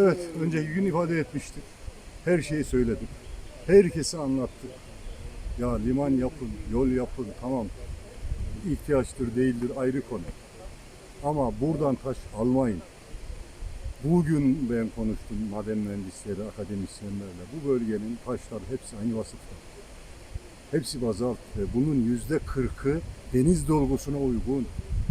Evet, önceki gün ifade etmiştik. Her şeyi söyledik. Herkese anlattık. Ya liman yapın, yol yapın, tamam. İhtiyaçtır değildir ayrı konu. Ama buradan taş almayın. Bugün ben konuştum maden mühendisleri, akademisyenlerle. Bu bölgenin taşları hepsi aynı vasıfta. Hepsi bazalt ve bunun yüzde kırkı deniz dolgusuna uygun.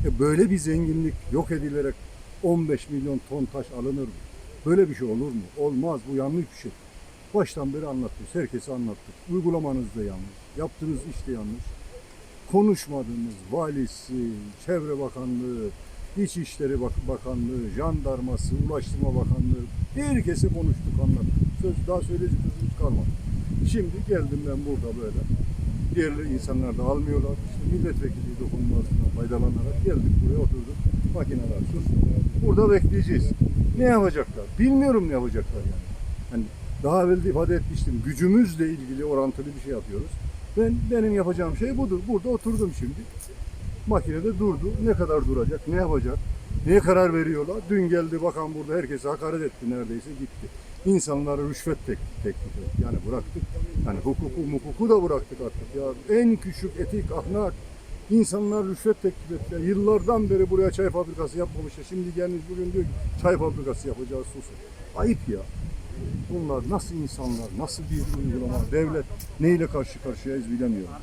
E böyle bir zenginlik yok edilerek 15 milyon ton taş alınır mı? Böyle bir şey olur mu? Olmaz. Bu yanlış bir şey. Baştan beri anlatıyoruz. Herkese anlattık. Uygulamanız da yanlış. Yaptığınız iş de yanlış. Konuşmadığınız valisi, Çevre Bakanlığı, İçişleri Bak- Bakanlığı, Jandarması, Ulaştırma Bakanlığı herkese konuştuk anlattık. Söz daha söyleyecek sözümüz kalmadı. Şimdi geldim ben burada böyle. Diğer insanlar da almıyorlar. İşte milletvekili dokunulmazlığından faydalanarak geldik buraya oturduk. Makineler sus. Burada bekleyeceğiz. Ne yapacaklar? Bilmiyorum ne yapacaklar yani. Hani daha evvel de ifade etmiştim. Gücümüzle ilgili orantılı bir şey yapıyoruz. Ben benim yapacağım şey budur. Burada oturdum şimdi. Makinede durdu. Ne kadar duracak? Ne yapacak? Neye karar veriyorlar? Dün geldi bakan burada herkese hakaret etti neredeyse gitti. İnsanlara rüşvet tek, teklif etti. Yani bıraktık. Yani hukuku mukuku da bıraktık artık ya. En küçük etik ahlak İnsanlar rüşvet teklif ettiler. Yıllardan beri buraya çay fabrikası yapmamışlar. Şimdi gelmiş bugün diyor ki çay fabrikası yapacağız susun. Ayıp ya. Bunlar nasıl insanlar, nasıl bir uygulama, devlet neyle karşı karşıyayız bilemiyorum.